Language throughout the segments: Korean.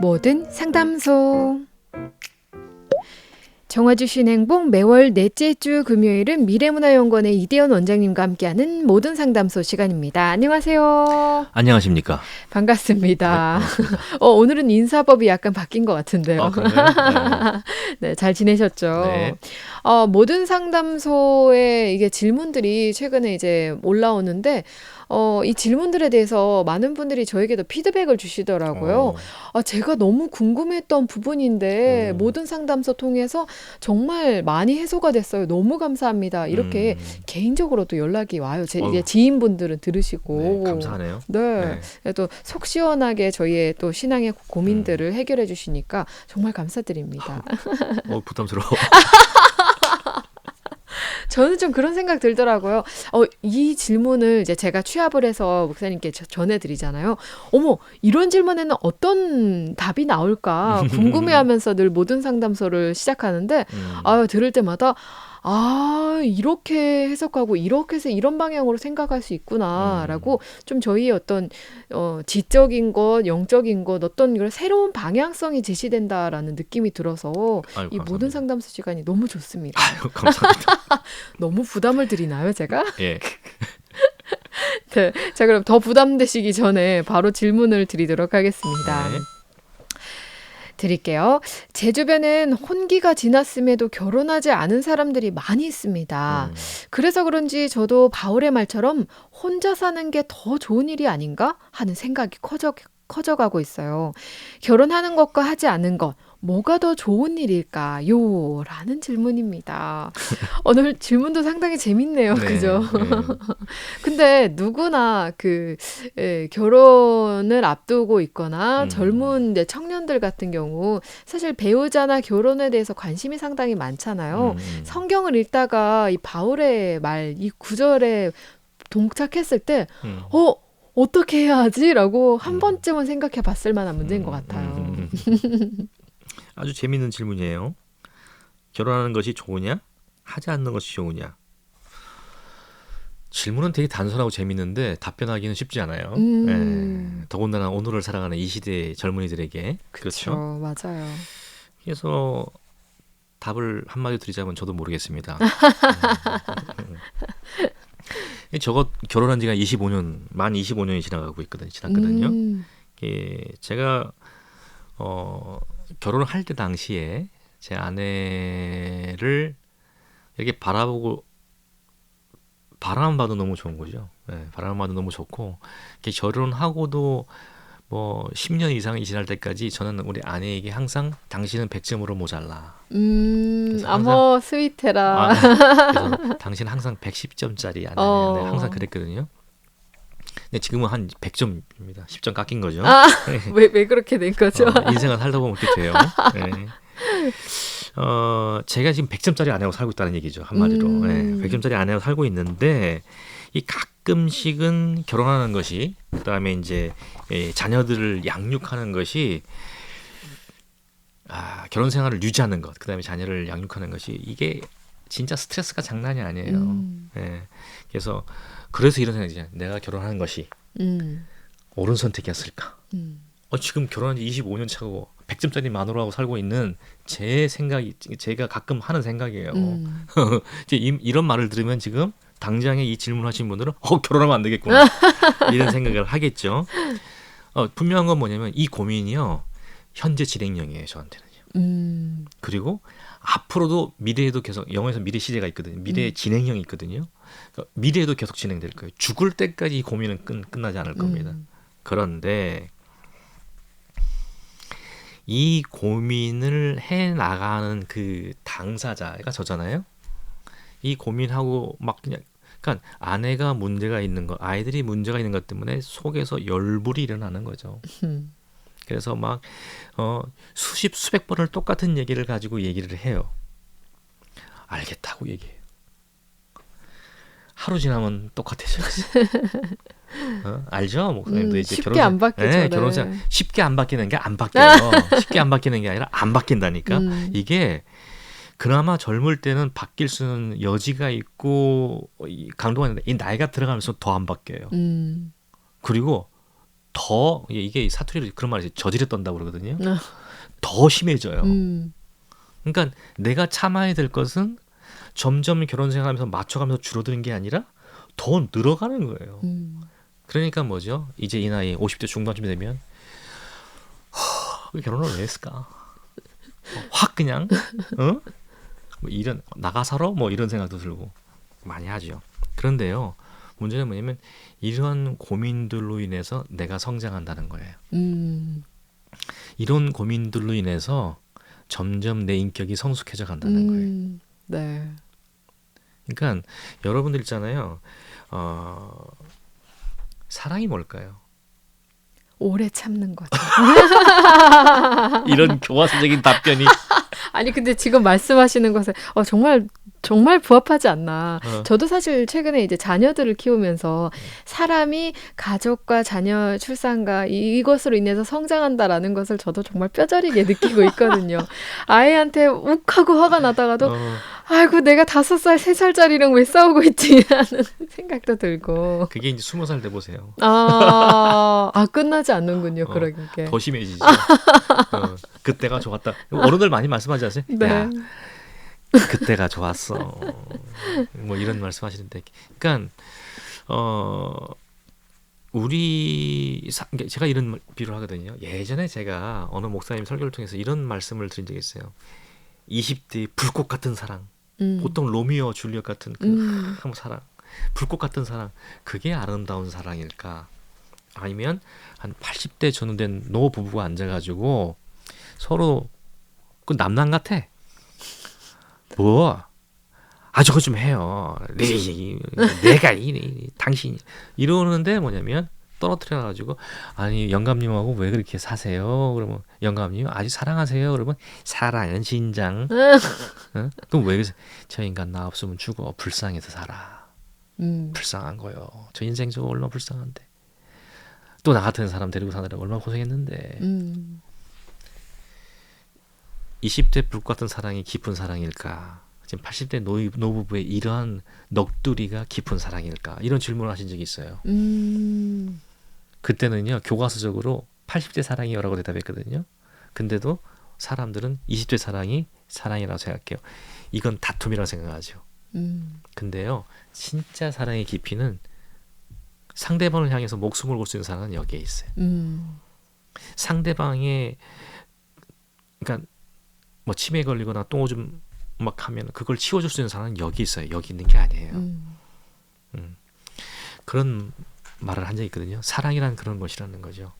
모든 상담소. 정화 주신 행복 매월 넷째 주 금요일은 미래문화연구원의 이대현 원장님과 함께하는 모든 상담소 시간입니다. 안녕하세요. 안녕하십니까. 반갑습니다. 어, 오늘은 인사법이 약간 바뀐 것 같은데요. 아, 그런가요? 네, 잘 지내셨죠? 네. 어, 모든 상담소에 이게 질문들이 최근에 이제 올라오는데, 어, 이 질문들에 대해서 많은 분들이 저에게도 피드백을 주시더라고요. 어, 아, 제가 너무 궁금했던 부분인데, 음. 모든 상담소 통해서 정말 많이 해소가 됐어요. 너무 감사합니다. 이렇게 음, 개인적으로도 연락이 와요. 제 이제 어휴. 지인분들은 들으시고. 네, 감사하네요. 네. 네. 또속 시원하게 저희의 또 신앙의 음. 고민들을 해결해 주시니까 정말 감사드립니다. 어, 부담스러워. 저는 좀 그런 생각 들더라고요. 어, 이 질문을 이제 제가 취합을 해서 목사님께 저- 전해드리잖아요. 어머, 이런 질문에는 어떤 답이 나올까 궁금해 하면서 늘 모든 상담소를 시작하는데, 음, 아유, 들을 때마다, 아, 이렇게 해석하고, 이렇게 해서 이런 방향으로 생각할 수 있구나, 음. 라고 좀 저희의 어떤, 어, 지적인 것, 영적인 것, 어떤 그런 새로운 방향성이 제시된다라는 느낌이 들어서, 아유, 이 감사합니다. 모든 상담소 시간이 너무 좋습니다. 아유, 감사합니다. 너무 부담을 드리나요, 제가? 예. 네. 자, 그럼 더 부담되시기 전에 바로 질문을 드리도록 하겠습니다. 네. 드릴게요. 제 주변엔 혼기가 지났음에도 결혼하지 않은 사람들이 많이 있습니다. 음, 그래서 그런지 저도 바울의 말처럼 혼자 사는 게 더 좋은 일이 아닌가 하는 생각이 커져, 커져가고 있어요. 결혼하는 것과 하지 않은 것, 뭐가 더 좋은 일일까요? 라는 질문입니다. 오늘 질문도 상당히 재밌네요. 네, 그죠? 네. 근데 누구나 그 예, 결혼을 앞두고 있거나 음. 젊은 이제 청년들 같은 경우 사실 배우자나 결혼에 대해서 관심이 상당히 많잖아요. 음, 성경을 읽다가 이 바울의 말, 이 구절에 동착했을 때, 음. 어, 어떻게 해야 하지? 라고 한 음. 번쯤은 생각해 봤을 만한 문제인 것 음, 같아요. 아주 재밌는 질문이에요. 결혼하는 것이 좋으냐? 하지 않는 것이 좋으냐? 질문은 되게 단순하고 재밌는데 답변하기는 쉽지 않아요. 음. 예. 더군다나 오늘을 살아가는 이 시대의 젊은이들에게 그렇죠. 그렇죠. 맞아요. 그래서 답을 한마디 드리자면 저도 모르겠습니다. 음. 저거 결혼한 지가 25년, 만 25년이 지나가고 있거든요. 지났거든요. 음, 예, 제가 어, 결혼을 할 때 당시에 제 아내를 이렇게 바라보고 바람 봐도 너무 좋은 거죠. 예, 바람 봐도 너무 좋고 이렇게 결혼하고도 뭐 10년 이상이 지날 때까지 저는 우리 아내에게 항상 당신은 100점으로 모자라. 음, 아머, 스위테라. 아, 그래서 당신은 항상 110점짜리 아내. 어. 네, 항상 그랬거든요. 근데 지금은 한 100점입니다. 10점 깎인 거죠. 아, 왜, 왜 그렇게 된 거죠? 어, 인생을 살다 보면 그렇게 돼요. 네. 어, 제가 지금 100점짜리 아내하고 살고 있다는 얘기죠. 한마디로. 음. 네, 100점짜리 아내하고 살고 있는데 이 가끔씩은 결혼하는 것이 그 다음에 이제 예, 자녀들을 양육하는 것이 아, 결혼 생활을 유지하는 것, 그 다음에 자녀를 양육하는 것이 이게 진짜 스트레스가 장난이 아니에요. 음, 예. 그래서 그래서 이런 생각이죠. 내가 결혼하는 것이 음, 옳은 선택이었을까? 음. 어, 지금 결혼한 지 25년 차고 100점짜리 마누라하고 살고 있는 제 생각이 제가 가끔 하는 생각이에요. 음. 이제 이, 이런 말을 들으면 지금 당장에 이 질문하신 분들은 어 결혼하면 안 되겠구나 이런 생각을 하겠죠. 어, 분명한 건 뭐냐면 이 고민이요 현재 진행형이에요 저한테는요. 음, 그리고 앞으로도 미래에도 계속 영어에서 미래 시대가 있거든요. 미래의 음. 진행형이 있거든요. 그러니까 미래에도 계속 진행될 거예요. 죽을 때까지 이 고민은 끝, 끝나지 않을 겁니다. 음, 그런데 이 고민을 해 나가는 그 당사자가 저잖아요. 이 고민하고 막 그냥 그러니까 아내가 문제가 있는 것, 아이들이 문제가 있는 것 때문에 속에서 열불이 일어나는 거죠. 음. 그래서 막 어, 수십 수백 번을 똑같은 얘기를 가지고 얘기를 해요. 알겠다고 얘기해요. 하루 지나면 똑같아져요. 어? 알죠? 목사님도 음, 이제 쉽게 결혼생- 안 바뀌죠. 네, 네. 결혼생 쉽게 안 바뀌는 게 안 바뀌어요. 쉽게 안 바뀌는 게 아니라 안 바뀐다니까. 음. 이게 그나마 젊을 때는 바뀔 수는 여지가 있고 이 강도가 있는데 이 나이가 들어가면서 더 안 바뀌어요. 음. 그리고 더 이게 사투리로 그런 말이 저지르 떤다고 그러거든요. 아. 더 심해져요. 음. 그러니까 내가 참아야 될 것은 점점 결혼 생활하면서 맞춰가면서 줄어드는 게 아니라 더 늘어가는 거예요. 음. 그러니까 뭐죠? 이제 이 나이 50대 중반쯤 되면 하, 왜 결혼을 왜 했을까? 어, 확 그냥 어? 뭐 이런 나가 살아? 뭐 이런 생각도 들고 많이 하죠. 그런데요. 문제는 뭐냐면 이런 고민들로 인해서 내가 성장한다는 거예요. 음. 이런 고민들로 인해서 점점 내 인격이 성숙해져 간다는 거예요. 음. 네. 그러니까 여러분들 있잖아요. 어, 사랑이 뭘까요? 오래 참는 거죠. 이런 교과서적인 답변이 아니 근데 지금 말씀하시는 것에 어, 정말 정말 부합하지 않나. 어. 저도 사실 최근에 이제 자녀들을 키우면서 사람이 가족과 자녀 출산과 이- 이것으로 인해서 성장한다라는 것을 저도 정말 뼈저리게 느끼고 있거든요. 아이한테 욱하고 화가 나다가도 어, 아이고 내가 다섯 살, 세 살짜리랑 왜 싸우고 있지라는 생각도 들고. 그게 이제 스무 살 돼 보세요. 아, 아 끝나지 않는군요. 어, 그러게. 더 심해지죠. 어, 그때가 좋았다. 어른들 많이 말씀하지 않으세요? 네. 야, 그때가 좋았어. 뭐 이런 말씀하시는데, 그러니까 어 우리 사, 제가 이런 말- 비유를 하거든요. 예전에 제가 어느 목사님 설교를 통해서 이런 말씀을 드린 적이 있어요. 20대 불꽃 같은 사랑, 음. 보통 로미오 줄리엣 같은 그 음. 참 사랑, 불꽃 같은 사랑, 그게 아름다운 사랑일까? 아니면 한 80대 전후된 노 부부가 앉아가지고 서로 그 남남 같아. 뭐? 아 저거 좀 해요. 내, 이- 내가 이, 이 당신 이러는데 뭐냐면 떨어뜨려 가지고 아니 영감님하고 왜 그렇게 사세요? 그러면 영감님 아주 사랑하세요. 그러면 사랑은 진장. 어? 그럼 왜 그래서 저 인간 나 없으면 죽어 불쌍해서 살아. 음. 불쌍한 거요. 저 인생 저 얼마나 불쌍한데. 또 나 같은 사람 데리고 사느라 얼마나 고생했는데. 음. 20대 불 같은 사랑이 깊은 사랑일까? 지금 80대 노, 노부부의 이러한 넋두리가 깊은 사랑일까? 이런 질문을 하신 적이 있어요. 음. 그때는요 교과서적으로 80대 사랑이요라고 대답했거든요. 근데도 사람들은 20대 사랑이 사랑이라고 생각해요. 이건 다툼이라고 생각하죠. 음. 근데요 진짜 사랑의 깊이는 상대방을 향해서 목숨을 걸 수 있는 사랑은 여기에 있어요. 음. 상대방의 그러니까 뭐 치매 걸리거나 똥오줌 막 하면 그걸 치워줄 수 있는 사람은 여기 있어요. 여기 있는 게 아니에요. 음. 그런 말을 한 적이 있거든요. 사랑이란 그런 것이라는 거죠.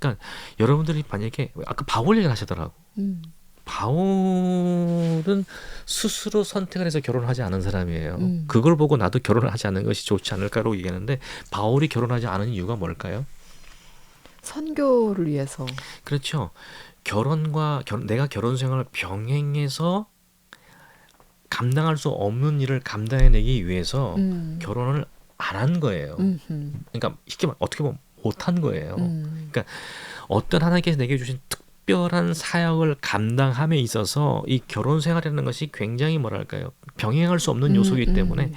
그러니까 여러분들이 만약에 아까 바울 얘기를 하시더라고. 음. 바울은 스스로 선택을 해서 결혼을 하지 않은 사람이에요. 음. 그걸 보고 나도 결혼을 하지 않는 것이 좋지 않을까라고 얘기하는데 바울이 결혼하지 않은 이유가 뭘까요? 선교를 위해서. 그렇죠. 결혼과 결, 내가 결혼 생활을 병행해서 감당할 수 없는 일을 감당해내기 위해서 음. 결혼을 안 한 거예요. 음. 음. 그러니까 쉽게 말 어떻게 보면 못한 거예요. 음. 어떤 하나님께서 내게 주신 특별한 사역을 감당함에 있어서 이 결혼 생활이라는 것이 굉장히 뭐랄까요 병행할 수 없는 요소이기 음, 때문에 음.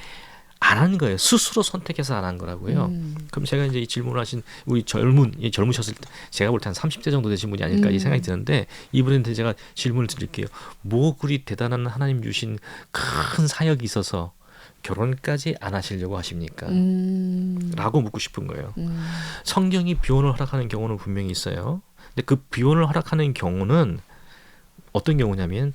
안 한 거예요. 스스로 선택해서 안 한 거라고요. 음. 그럼 제가 이제 이 질문을 하신 우리 젊은 이 젊으셨을 때 제가 볼 때 한 30대 정도 되신 분이 아닐까 이 음. 생각이 드는데 이분한테 제가 질문을 드릴게요. 뭐 그리 대단한 하나님 주신 큰 사역이 있어서 결혼까지 안 하시려고 하십니까? 음. 라고 묻고 싶은 거예요. 음. 성경이 비혼을 허락하는 경우는 분명히 있어요. 근데 그 비혼을 허락하는 경우는 어떤 경우냐면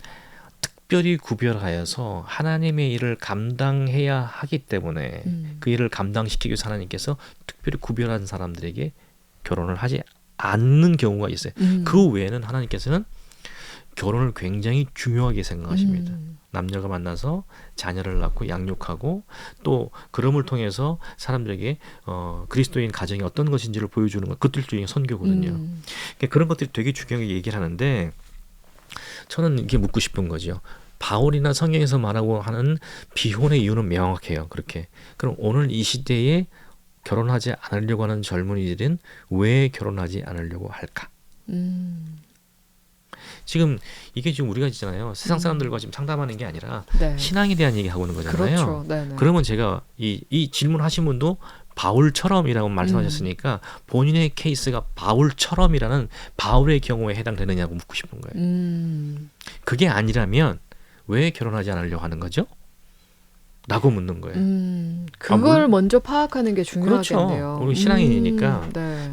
특별히 구별하여서 하나님의 일을 감당해야 하기 때문에 음. 그 일을 감당시키기 위해서 하나님께서 특별히 구별한 사람들에게 결혼을 하지 않는 경우가 있어요. 음. 그 외에는 하나님께서는 결혼을 굉장히 중요하게 생각하십니다. 음. 남녀가 만나서 자녀를 낳고 양육하고 또 그럼을 통해서 사람들에게 어, 그리스도인 가정이 어떤 것인지를 보여주는 것 그것들 중에 선교거든요. 음. 그러니까 그런 것들이 되게 중요하게 얘기를 하는데 저는 이게 묻고 싶은 거죠. 바울이나 성경에서 말하고 하는 비혼의 이유는 명확해요. 그렇게. 그럼 오늘 이 시대에 결혼하지 않으려고 하는 젊은이들은 왜 결혼하지 않으려고 할까? 음. 지금 이게 지금 우리가 있잖아요. 세상 사람들과 지금 상담하는 게 아니라 네. 신앙에 대한 얘기 하고 있는 거잖아요. 그렇죠. 네, 네. 그러면 제가 이, 이 질문하신 분도 바울처럼이라고 말씀하셨으니까 본인의 케이스가 바울처럼이라는 바울의 경우에 해당되느냐고 묻고 싶은 거예요. 음. 그게 아니라면 왜 결혼하지 않으려고 하는 거죠? 라고 묻는 거예요. 음. 아, 그걸 물- 먼저 파악하는 게 중요하겠네요. 그렇죠. 우리 신앙인이니까. 음, 네.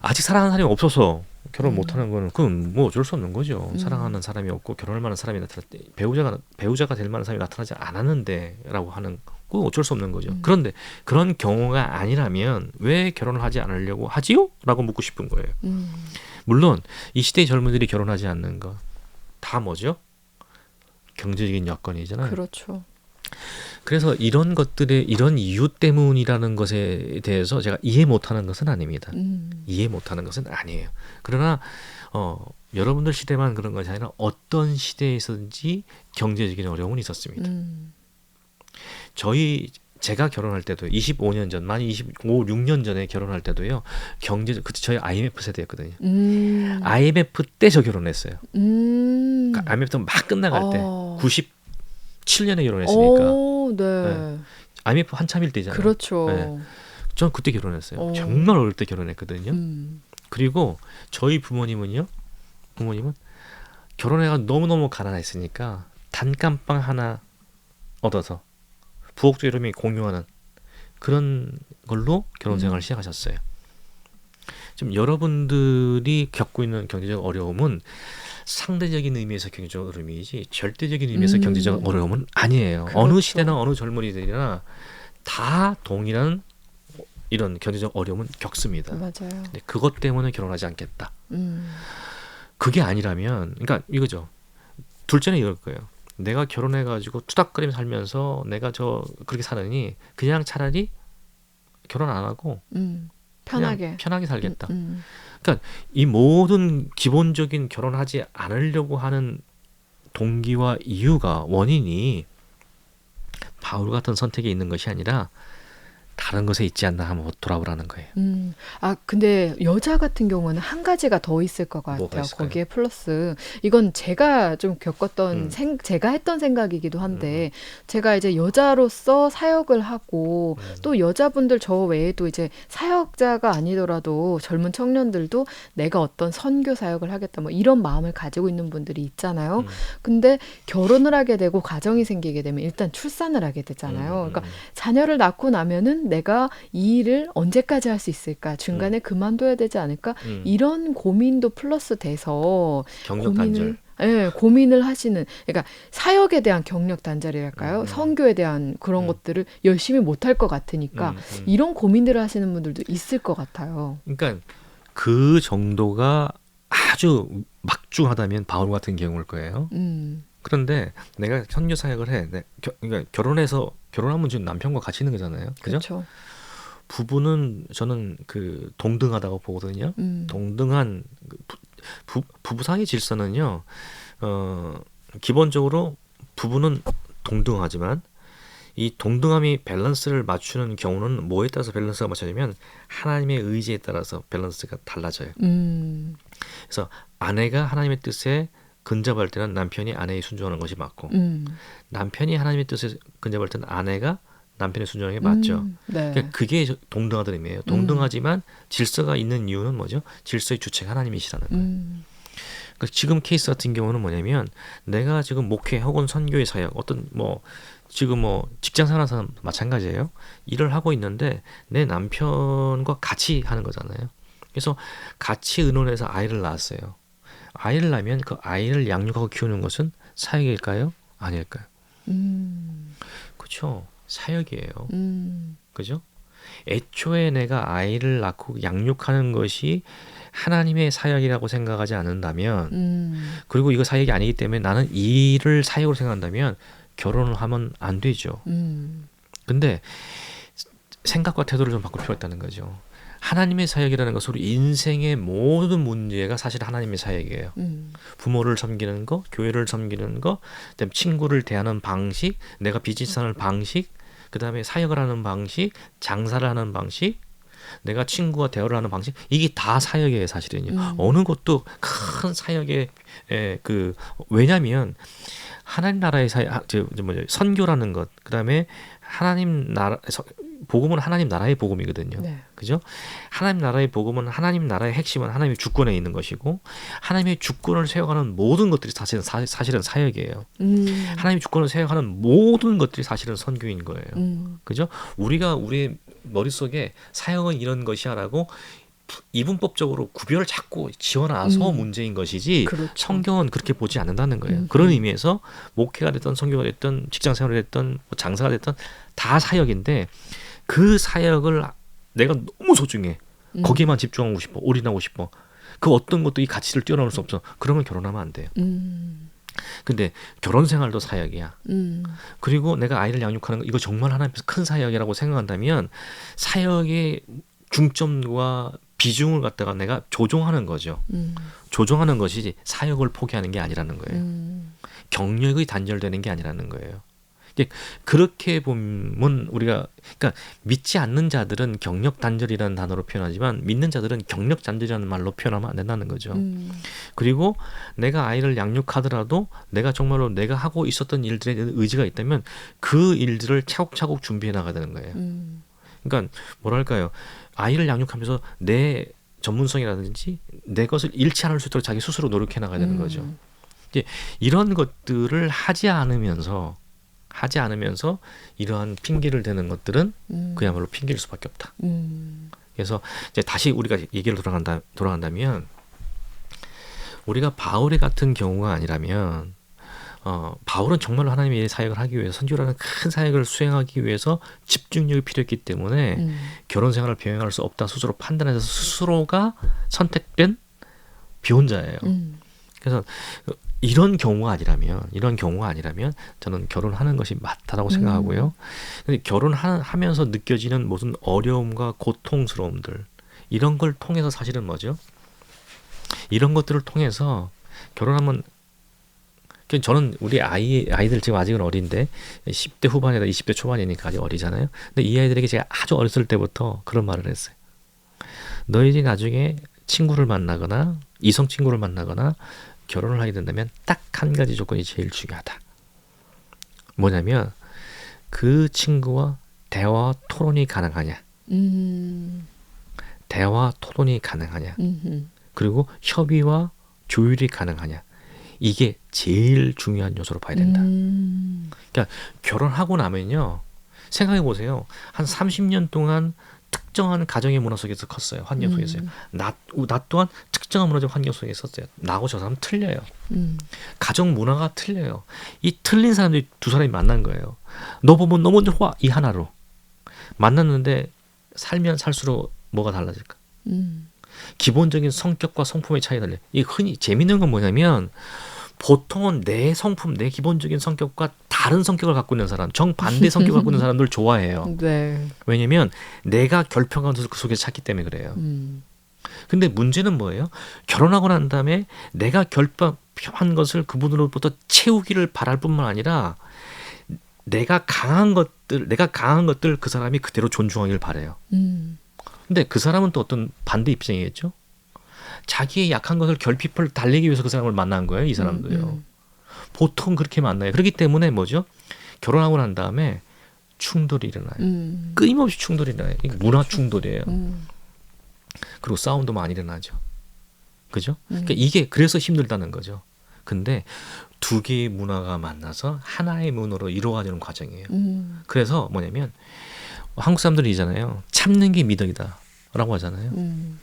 아직 사랑하는 사람이 없어서 결혼 음. 못 하는 거는 그건 뭐 어쩔 수 없는 거죠. 음. 사랑하는 사람이 없고 결혼할 만한 사람이 나타났 때 배우자가 배우자가 될 만한 사람이 나타나지 않았는데라고 하는 거 어쩔 수 없는 거죠. 음. 그런데 그런 경우가 아니라면 왜 결혼을 하지 않으려고 하지요? 라고 묻고 싶은 거예요. 음. 물론 이 시대의 젊은이들이 결혼하지 않는 거 다 뭐죠? 경제적인 여건이잖아요. 그렇죠. 그래서 이런 것들의 이런 이유 때문이라는 것에 대해서 제가 이해 못하는 것은 아닙니다. 음. 이해 못하는 것은 아니에요. 그러나 어, 여러분들 시대만 그런 것이 아니라 어떤 시대에서든지 경제적인 어려움은 있었습니다. 음. 저희 제가 결혼할 때도 25년 전, 만 25, 6년 전에 결혼할 때도요. 경제 그때 저희 IMF 세대였거든요. 음. IMF 때 저 결혼했어요. 음. 그러니까 IMF 막 끝나갈 때 어. 97년에 결혼했으니까 오, 네. 네. IMF 한참일 때잖아요. 그렇죠. 네. 전 그때 결혼했어요. 어. 정말 어릴 때 결혼했거든요. 음. 그리고 저희 부모님은요. 부모님은 결혼해가 너무너무 가난했으니까 단칸방 하나 얻어서 부엌도 이름이 공유하는 그런 걸로 결혼 생활을 음. 시작하셨어요. 좀 여러분들이 겪고 있는 경제적 어려움은 상대적인 의미에서 경제적 어려움이지 절대적인 의미에서 음. 경제적 어려움은 아니에요. 그렇죠. 어느 시대나 어느 젊은이들이나 다 동일한 이런 경제적 어려움은 겪습니다. 맞아요. 근데 그것 때문에 결혼하지 않겠다. 음. 그게 아니라면, 그러니까 이거죠. 둘째는 이럴 거예요. 내가 결혼해가지고 투닥거리며 살면서 내가 저 그렇게 사느니 그냥 차라리 결혼 안 하고 음. 편하게. 편하게 살겠다. 음. 이 모든 기본적인 결혼하지 않으려고 하는 동기와 이유가 원인이 바울 같은 선택에 있는 것이 아니라 다른 것에 있지 않나 한번 돌아보라는 거예요. 음. 아, 근데 여자 같은 경우는 한 가지가 더 있을 것 뭐가 같아요. 있을까요? 거기에 플러스 이건 제가 좀 겪었던 음. 생, 제가 했던 생각이기도 한데 제가 이제 여자로서 사역을 하고 음. 또 여자분들 저 외에도 이제 사역자가 아니더라도 젊은 청년들도 내가 어떤 선교 사역을 하겠다 뭐 이런 마음을 가지고 있는 분들이 있잖아요. 음. 근데 결혼을 하게 되고 가정이 생기게 되면 일단 출산을 하게 되잖아요. 음, 음, 그러니까 음. 자녀를 낳고 나면은 내가 이 일을 언제까지 할 수 있을까? 중간에 그만둬야 되지 않을까? 음. 이런 고민도 플러스 돼서 경력 고민을 단절. 예, 고민을 하시는 그러니까 사역에 대한 경력 단절이랄까요? 음. 선교에 대한 그런 음. 것들을 열심히 못 할 것 같으니까 음, 음. 이런 고민들을 하시는 분들도 있을 것 같아요. 그러니까 그 정도가 아주 막중하다면 바울 같은 경우일 거예요. 음. 그런데 내가 선교 사역을 해. 내, 겨, 그러니까 결혼해서 결혼하면 지금 남편과 같이 있는 거잖아요. 그죠? 그렇죠. 부부는 저는 그 동등하다고 보거든요. 음. 동등한 그 부, 부, 부부 사이 질서는요. 어, 기본적으로 부부는 동등하지만 이 동등함이 밸런스를 맞추는 경우는 뭐에 따라서 밸런스가 맞춰지면 하나님의 의지에 따라서 밸런스가 달라져요. 음. 그래서 아내가 하나님의 뜻에 근접할 때는 남편이 아내에 순종하는 것이 맞고 음. 남편이 하나님의 뜻에 근접할 때는 아내가 남편의 순종하는 게 맞죠. 음. 네. 그러니까 그게 저- 동등하다는 의미예요. 동등하지만 질서가 있는 이유는 뭐죠? 질서의 주체가 하나님이시라는 거예요. 음. 그러니까 지금 케이스 같은 경우는 뭐냐면 내가 지금 목회 혹은 선교의 사역 어떤 뭐 지금 뭐 직장 생활하는 사람 마찬가지예요. 일을 하고 있는데 내 남편과 같이 하는 거잖아요. 그래서 같이 의논해서 아이를 낳았어요. 아이를 낳으면 그 아이를 양육하고 키우는 것은 사역일까요? 아닐까요? 음. 그렇죠. 사역이에요. 음. 그죠? 애초에 내가 아이를 낳고 양육하는 것이 하나님의 사역이라고 생각하지 않는다면 음. 그리고 이거 사역이 아니기 때문에 나는 이 일을 사역으로 생각한다면 결혼을 하면 안 되죠. 음. 근데 생각과 태도를 좀 바꿀 필요가 있다는 거죠. 하나님의 사역이라는 것으로 인생의 모든 문제가 사실 하나님의 사역이에요. 음. 부모를 섬기는 거, 교회를 섬기는 거, 그다음 친구를 대하는 방식, 내가 비즈니스하는 방식, 그다음에 사역을 하는 방식, 장사를 하는 방식, 내가 친구와 대화를 하는 방식, 이게 다 사역이에요, 사실은요. 음. 어느 것도 큰 사역의 에, 그 왜냐하면 하나님 나라의 사역, 아, 저, 저 뭐죠, 선교라는 것, 그다음에 하나님 나라 서- 복음은 하나님 나라의 복음이거든요. 네. 그죠? 하나님 나라의 복음은 하나님 나라의 핵심은 하나님의 주권에 있는 것이고 하나님의 주권을 세워가는 모든 것들이 사실은 사, 사실은 사역이에요. 음. 하나님의 주권을 세워가는 모든 것들이 사실은 선교인 거예요. 음. 그죠? 우리가 우리의 머릿속에 사역은 이런 것이야라고 이분법적으로 구별을 자꾸 지어놔서 음. 문제인 것이지 그렇죠. 성경은 그렇게 보지 않는다는 거예요. 음. 그런 의미에서 목회가 됐던 성교가 됐던 직장 생활이 됐던 뭐 장사가 됐던 다 사역인데 그 사역을 내가 너무 소중해. 음. 거기에만 집중하고 싶어. 올인하고 싶어. 그 어떤 것도 이 가치를 뛰어넘을 수 없어. 그러면 결혼하면 안 돼요. 음. 근데 결혼 생활도 사역이야. 음. 그리고 내가 아이를 양육하는 거 이거 정말 하나님 앞에서 큰 사역이라고 생각한다면 사역의 중점과 비중을 갖다가 내가 조종하는 거죠. 음. 조종하는 것이 사역을 포기하는 게 아니라는 거예요. 음. 경력이 단절되는 게 아니라는 거예요. 그렇게 보면 우리가 그러니까 믿지 않는 자들은 경력 단절이라는 단어로 표현하지만 믿는 자들은 경력 단절이라는 말로 표현하면 안 된다는 거죠. 음. 그리고 내가 아이를 양육하더라도 내가 정말로 내가 하고 있었던 일들에 대한 의지가 있다면 그 일들을 차곡차곡 준비해 나가야 되는 거예요. 음. 그러니까 뭐랄까요 아이를 양육하면서 내 전문성이라든지 내 것을 잃지 않을 수 있도록 자기 스스로 노력해 나가야 되는 거죠. 음. 이런 것들을 하지 않으면서 하지 않으면서 이러한 핑계를 대는 것들은 음. 그야말로 핑계일 수밖에 없다. 음. 그래서 이제 다시 우리가 얘기를 돌아간다 돌아간다면 우리가 바울의 같은 경우가 아니라면 어, 바울은 정말로 하나님의 사역을 하기 위해서 선교라는 큰 사역을 수행하기 위해서 집중력이 필요했기 때문에 음. 결혼 생활을 병행할 수 없다 스스로 판단해서 스스로가 선택된 비혼자예요. 음. 그래서 이런 경우가 아니라면 이런 경우가 아니라면 저는 결혼하는 것이 맞다라고 생각하고요. 근데 결혼하면서 느껴지는 무슨 어려움과 고통스러움들 이런 걸 통해서 사실은 뭐죠? 이런 것들을 통해서 결혼하면 그 저는 우리 아이 아이들 지금 아직은 어린데 10대 후반에다 20대 초반이니까 아직 어리잖아요. 근데 이 아이들에게 제가 아주 어렸을 때부터 그런 말을 했어요. 너희들이 나중에 친구를 만나거나 이성 친구를 만나거나 결혼을 하게 된다면 딱 한 가지 조건이 제일 중요하다. 뭐냐면 그 친구와 대화 토론이 가능하냐. 음. 대화 토론이 가능하냐. 음. 그리고 협의와 조율이 가능하냐. 이게 제일 중요한 요소로 봐야 된다. 음. 결혼하고 나면요. 생각해 보세요. 한 30년 동안 특정한 가정의 문화 속에서 컸어요. 환경 속에서요. 음. 나, 나 또한 특정한 문화적 환경 속에 있었어요. 나하고 저 사람 틀려요. 음. 가정 문화가 틀려요. 이 틀린 사람들이 두 사람이 만난 거예요. 너 보면 너 먼저 와. 이 하나로. 만났는데 살면 살수록 뭐가 달라질까? 음. 기본적인 성격과 성품의 차이가 달라요. 이 흔히 재밌는 건 뭐냐면 보통은 내 성품, 내 기본적인 성격과 다른 성격을 갖고 있는 사람, 정반대 성격을 갖고 있는 사람들 좋아해요. 네. 왜냐면 내가 것을 그 속에 찾기 때문에 그래요. 음. 근데 문제는 뭐예요? 결혼하고 난 다음에 내가 결핍한 것을 그분으로부터 채우기를 바랄 뿐만 아니라 내가 강한 것들, 내가 강한 것들 그 사람이 그대로 존중하길 바래요. 음. 근데 그 사람은 또 어떤 반대 입장이겠죠? 자기의 약한 것을 결핍을 달래기 위해서 그 사람을 만난 거예요, 이 사람도요. 음. 보통 그렇게 만나요. 그렇기 때문에 뭐죠? 결혼하고 난 다음에 충돌이 일어나요. 음. 끊임없이 충돌이 일어나요. 이게 문화 충돌이에요. 음. 그리고 싸움도 많이 일어나죠. 그죠? 음. 그러니까 이게 그래서 힘들다는 거죠. 근데 두 개의 문화가 만나서 하나의 문화로 이루어가는 과정이에요. 음. 그래서 뭐냐면 한국 사람들이잖아요. 참는 게 미덕이다라고 하잖아요. 음.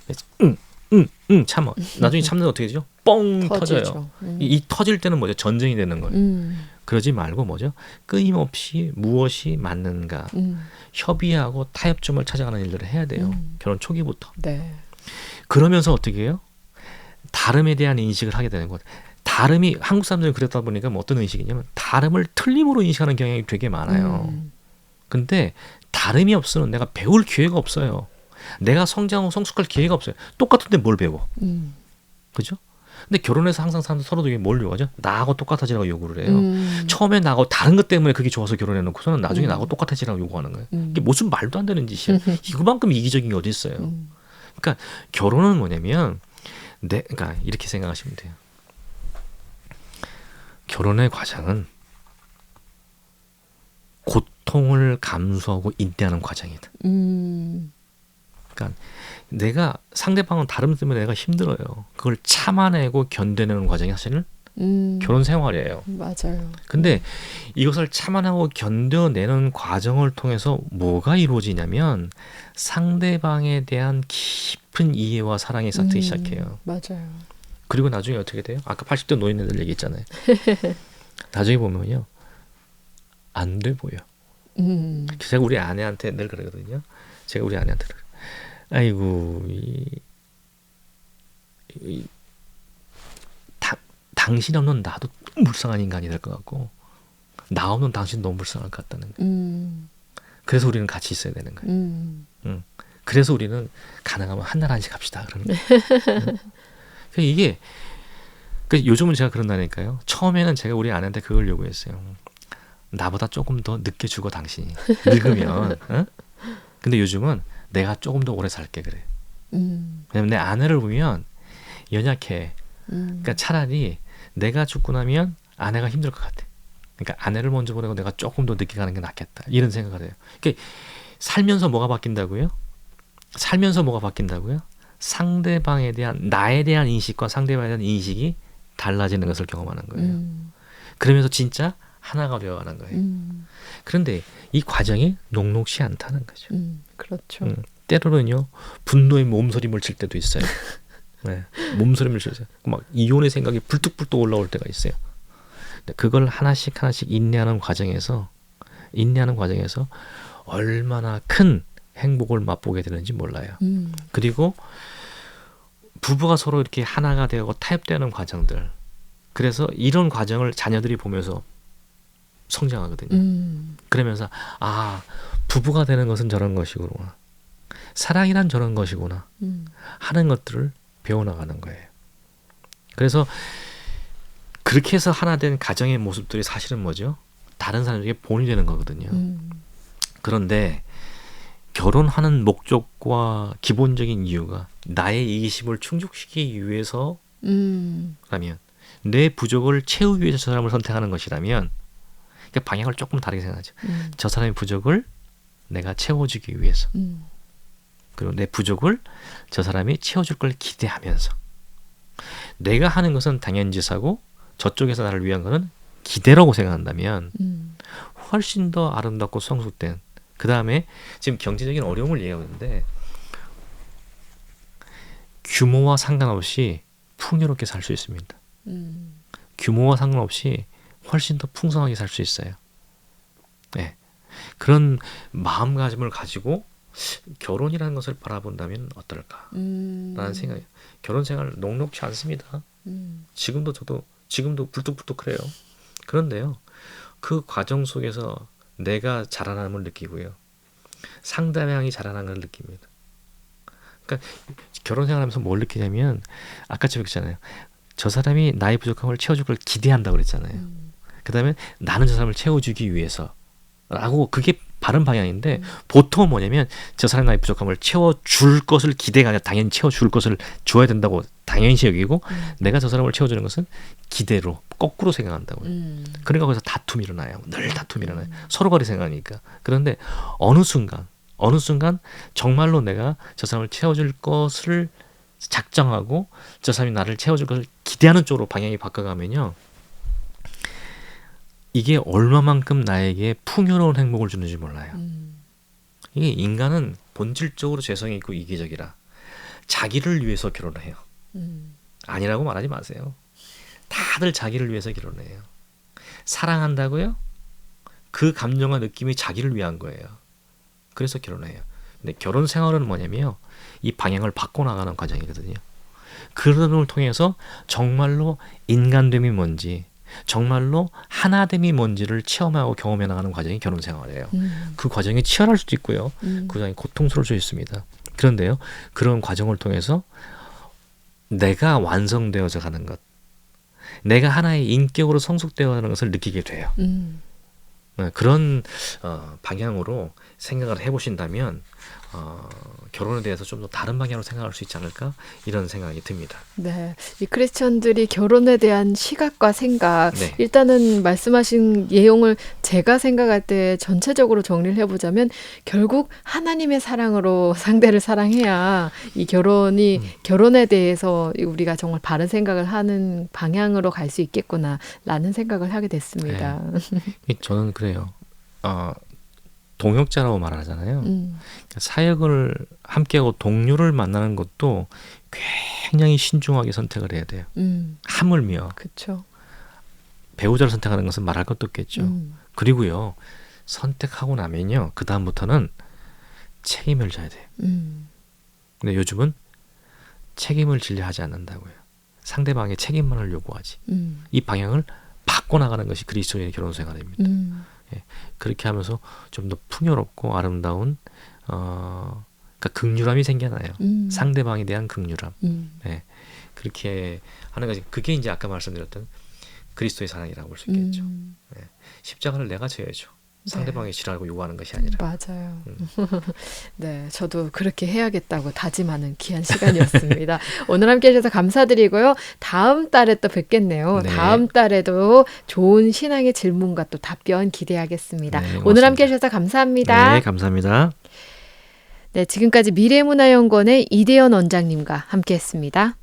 응, 응, 참아. 나중에 참는 어떻게 되죠? 뻥 터져요. 음. 이, 이 터질 때는 뭐죠? 전쟁이 되는 거예요. 음. 그러지 말고 뭐죠? 끊임없이 무엇이 맞는가 음. 협의하고 타협점을 찾아가는 일들을 해야 돼요. 음. 결혼 초기부터. 네. 그러면서 어떻게 해요? 다름에 대한 인식을 하게 되는 것. 다름이 한국 사람들은 그랬다 보니까 뭐 어떤 인식이냐면 다름을 틀림으로 인식하는 경향이 되게 많아요. 음. 근데 다름이 없으면 내가 배울 기회가 없어요. 내가 성장하고 성숙할 기회가 없어요. 똑같은데 뭘 배워? 음. 그죠? 근데 결혼해서 항상 사람들 서로 되게 뭘 요구하죠? 나하고 똑같아지라고 요구를 해요. 음. 처음에 나하고 다른 것 때문에 그게 좋아서 결혼해 놓고서는 나중에 음. 나하고 똑같아지라고 요구하는 거예요. 음. 이게 무슨 말도 안 되는 짓이야. 이거만큼 이기적인 게 어디 있어요? 음. 결혼은 뭐냐면 내 그러니까 이렇게 생각하시면 돼요. 결혼의 과정은 고통을 감수하고 인내하는 과정이다. 음. 내가 상대방은 다름 때문에 내가 힘들어요. 그걸 참아내고 견뎌내는 과정이 사실은 음. 결혼 생활이에요. 맞아요. 근데 이것을 참아내고 견뎌내는 과정을 통해서 뭐가 이루어지냐면 상대방에 대한 깊은 이해와 사랑이 쌓이기 음, 시작해요. 맞아요. 그리고 나중에 어떻게 돼요? 아까 80대 노인네들 얘기했잖아요. 나중에 보면요. 안 돼 보여. 음. 제가 우리 아내한테 늘 그러거든요. 제가 우리 아내한테 그래요. 아이고 이, 이 다, 당신 없는 나도 불쌍한 인간이 될 것 같고 나 없는 당신 너무 불쌍할 것 같다는 거예요. 음. 그래서 우리는 같이 있어야 되는 거예요. 음. 그래서 우리는 가능하면 한 날 한씩 합시다. 그러는 거예요. 응? 그러니까 이게 그 요즘은 제가 그런다니까요. 처음에는 제가 우리 아내한테 그걸 요구했어요. 나보다 조금 더 늦게 죽어 당신이 늙으면. 응? 근데 요즘은 내가 조금 더 오래 살게 그래. 음. 왜냐면 내 아내를 보면 연약해. 음. 그러니까 차라리 내가 죽고 나면 아내가 힘들 것 같아. 그러니까 아내를 먼저 보내고 내가 조금 더 늦게 가는 게 낫겠다. 이런 생각을 해요. 그러니까 살면서 뭐가 바뀐다고요? 살면서 뭐가 바뀐다고요? 상대방에 대한 나에 대한 인식과 상대방에 대한 인식이 달라지는 것을 경험하는 거예요. 음. 그러면서 진짜 하나가 되어가는 거예요. 음. 그런데 이 과정이 녹록지 않다는 거죠. 음. 그렇죠. 음, 때로는요 분노의 몸서림을 칠 때도 있어요. 네, 몸서림을 치죠. 막 이혼의 생각이 불뚝불뚝 올라올 때가 있어요. 그걸 하나씩 하나씩 인내하는 과정에서 인내하는 과정에서 얼마나 큰 행복을 맛보게 되는지 몰라요. 음. 그리고 부부가 서로 이렇게 하나가 되고 타협되는 과정들. 그래서 이런 과정을 자녀들이 보면서 성장하거든요. 음. 그러면서 아 부부가 되는 것은 저런 것이구나 사랑이란 저런 것이구나 음. 하는 것들을 배워나가는 거예요. 그래서 그렇게 해서 하나 된 가정의 모습들이 사실은 뭐죠? 다른 사람에게 본이 되는 거거든요. 음. 그런데 결혼하는 목적과 기본적인 이유가 나의 이기심을 충족시키기 위해서라면 음. 내 부족을 채우기 위해서 저 사람을 선택하는 것이라면 그러니까 방향을 조금 다르게 생각하죠. 음. 저 사람의 부족을 내가 채워주기 위해서 음. 그리고 내 부족을 저 사람이 채워줄 걸 기대하면서 내가 하는 것은 당연지사고 저쪽에서 나를 위한 것은 기대라고 생각한다면 음. 훨씬 더 아름답고 성숙된 그 다음에 지금 경제적인 어려움을 얘기하는데 규모와 상관없이 풍요롭게 살 수 있습니다. 음. 규모와 상관없이 훨씬 더 풍성하게 살 수 있어요. 네. 그런 마음가짐을 가지고 결혼이라는 것을 바라본다면 어떨까? 음. 라는 생각이 결혼 생활 녹록치 않습니다. 음. 지금도 저도 지금도 불뚝불뚝 그래요. 그런데요. 그 과정 속에서 내가 자라남을 느끼고요. 상대방이 자라나는 걸 느낍니다. 그러니까 결혼 생활하면서 뭘 느끼냐면 아까 좀 얘기했잖아요. 저 사람이 나의 부족함을 채워줄 걸 기대한다고 그랬잖아요. 음. 그 다음에 나는 저 사람을 채워주기 위해서 라고 그게 바른 방향인데 음. 보통 뭐냐면 저 사람 나의 부족함을 채워줄 것을 기대가 아니라 당연히 채워줄 것을 줘야 된다고 당연시 여기고 음. 내가 저 사람을 채워주는 것은 기대로 거꾸로 생각한다고요. 음. 그러니까 거기서 다툼이 일어나요. 늘 다툼이 일어나요. 서로 거리 생각하니까. 그런데 어느 순간 어느 순간 정말로 내가 저 사람을 채워줄 것을 작정하고 저 사람이 나를 채워줄 것을 기대하는 쪽으로 방향이 바꿔가면요. 이게 얼마만큼 나에게 풍요로운 행복을 주는지 몰라요. 음. 이게 인간은 본질적으로 죄성이 있고 이기적이라 자기를 위해서 결혼을 해요. 음. 아니라고 말하지 마세요. 다들 자기를 위해서 결혼을 해요. 사랑한다고요? 그 감정과 느낌이 자기를 위한 거예요. 그래서 결혼해요. 근데 결혼 생활은 뭐냐면요. 이 방향을 바꿔나가는 과정이거든요. 그런 걸 통해서 정말로 인간됨이 뭔지, 정말로 하나됨이 뭔지를 체험하고 경험해 나가는 과정이 결혼 생활이에요. 음. 그 과정이 치열할 수도 있고요. 음. 그 과정이 고통스러울 수 있습니다. 그런데요, 그런 과정을 통해서 내가 완성되어져 가는 것, 내가 하나의 인격으로 성숙되어 가는 것을 느끼게 돼요. 음. 네, 그런 어, 방향으로 생각을 해보신다면 어, 결혼에 대해서 좀 더 다른 방향으로 생각할 수 있지 않을까 이런 생각이 듭니다. 네. 이 크리스천들이 결혼에 대한 시각과 생각, 네. 일단은 말씀하신 내용을 제가 생각할 때 전체적으로 정리를 해보자면 결국 하나님의 사랑으로 상대를 사랑해야 이 결혼이 음. 결혼에 대해서 우리가 정말 바른 생각을 하는 방향으로 갈 수 있겠구나라는 생각을 하게 됐습니다. 이- 저는 그 래요. 어, 동역자라고 말하잖아요. 음, 사역을 함께하고 동료를 만나는 것도 굉장히 신중하게 선택을 해야 돼요. 음, 하물며 그렇죠. 배우자를 선택하는 것은 말할 것도 없겠죠. 음, 그리고요 선택하고 나면요 그 다음부터는 책임을 져야 돼요. 음, 근데 요즘은 책임을 지려 하지 않는다고요. 상대방의 책임만을 요구하지. 음, 이 방향을 바꿔 나가는 것이 그리스도인의 결혼 생활입니다. 음, 그렇게 하면서 좀 더 풍요롭고 아름다운 어 그러니까 극률함이 생겨나요. 음, 상대방에 대한 극률함. 음, 그렇게 하는 것이 그게 이제 아까 말씀드렸던 그리스도의 사랑이라고 볼 수 있겠죠. 음, 십자가를 내가 져야죠. 네. 상대방이 지라고 요구하는 것이 아니라. 맞아요. 음. 네, 저도 그렇게 해야겠다고 다짐하는 귀한 시간이었습니다. 오늘 함께 해주셔서 감사드리고요. 다음 달에 또 뵙겠네요. 네. 다음 달에도 좋은 신앙의 질문과 또 답변 기대하겠습니다. 네, 오늘. 함께 해주셔서 감사합니다. 네, 감사합니다. 네, 지금까지 미래문화연구원의 이대현 원장님과 함께 했습니다.